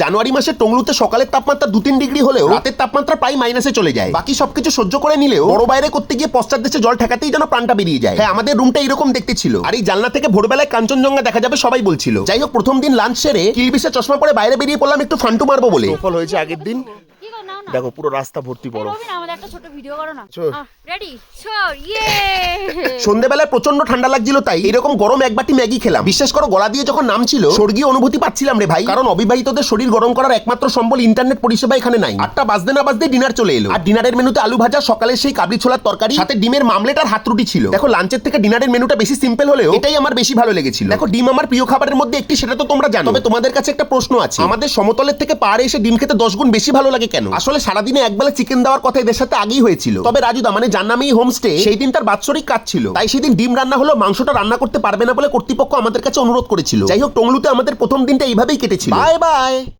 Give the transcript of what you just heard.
জানুয়ারি মাসে টংলুতে সকালের তাপমাত্রা দু তিন ডিগ্রি হলেও রাতের তাপমাত্রা প্রায় মাইনাসে চলে যায়। বাকি সবকিছু সহ্য করে নিলেও বড় বাইরে করতে গিয়ে পশ্চাৎ দেশে জল ঠেকাতেই যেন প্রাণটা বেরিয়ে যায়। হ্যাঁ আমাদের রুমটা এরকম দেখতে ছিল। আর এই জানলা থেকে ভোরবেলায় কাঞ্চনজঙ্ঘা দেখা যাবে সবাই বলছিল। যাই হোক প্রথম দিন লাঞ্চ সেরে কিলবিসে চশমা পরে বাইরে বেরিয়ে পড়লাম একটু ফান্টু মারবো বলে। সফল হয়েছে আগের দিন। দেখো পুরো রাস্তা ভর্তি বরফ। আমাদের একটা ছোট ভিডিও করো না। রেডি শোর ইয়ে সন্ধ্যেবেলায় প্রচণ্ড ঠান্ডা লাগছিল তাই এরকম গরম এক বাটি ম্যাগি খেলাম। বিশ্বাস করো, গলা দিয়ে যখন নাম ছিল স্বর্গীয় অনুভূতি পাচ্ছিলাম রে ভাই। কারণ অবিবাহিতদের শরীর গরম করার একমাত্র সম্বল ইন্টারনেট পরিষেবা এখানে নাই। আটটা বাজতে না বাজতে ডিনার চলে এলো। আর ডিনারের মেনুতে আলু ভাজা সকালে সেই কাবলি ছোলার তরকারি, সাথে ডিমের মামলেট আর হাত রুটি ছিল। দেখো, লাঞ্চের থেকে ডিনারের মেনুটা বেশি সিম্পল হলেও এটাই আমার বেশি ভালো লেগেছিল। দেখো, ডিম আমার প্রিয় খাবারের মধ্যে একটি, সেটা তো তোমরা জানো। তবে তোমাদের কাছে একটা প্রশ্ন আছে। আমাদের সমতলের থেকে পাহাড়ে এসে ডিম খেতে দশ গুণ বেশি ভালো লাগে কেন? আসলে সারাদিনে একবেলা চিকেন দেওয়ার কথা এদের সাথে আগেই হয়েছিল। তবে রাজুদা মানে যার নামেই হোমস্টে, সেই দিন তার বাৎসরিক কাজ ছিল তাই সেদিন ডিম রান্না হলো মাংসটা রান্না করতে পারবে না বলে কর্তৃপক্ষ আমাদের কাছে অনুরোধ করেছিল। যাই হোক টংলুতে আমাদের প্রথম দিনটা এইভাবেই কেটেছিল। Bye bye.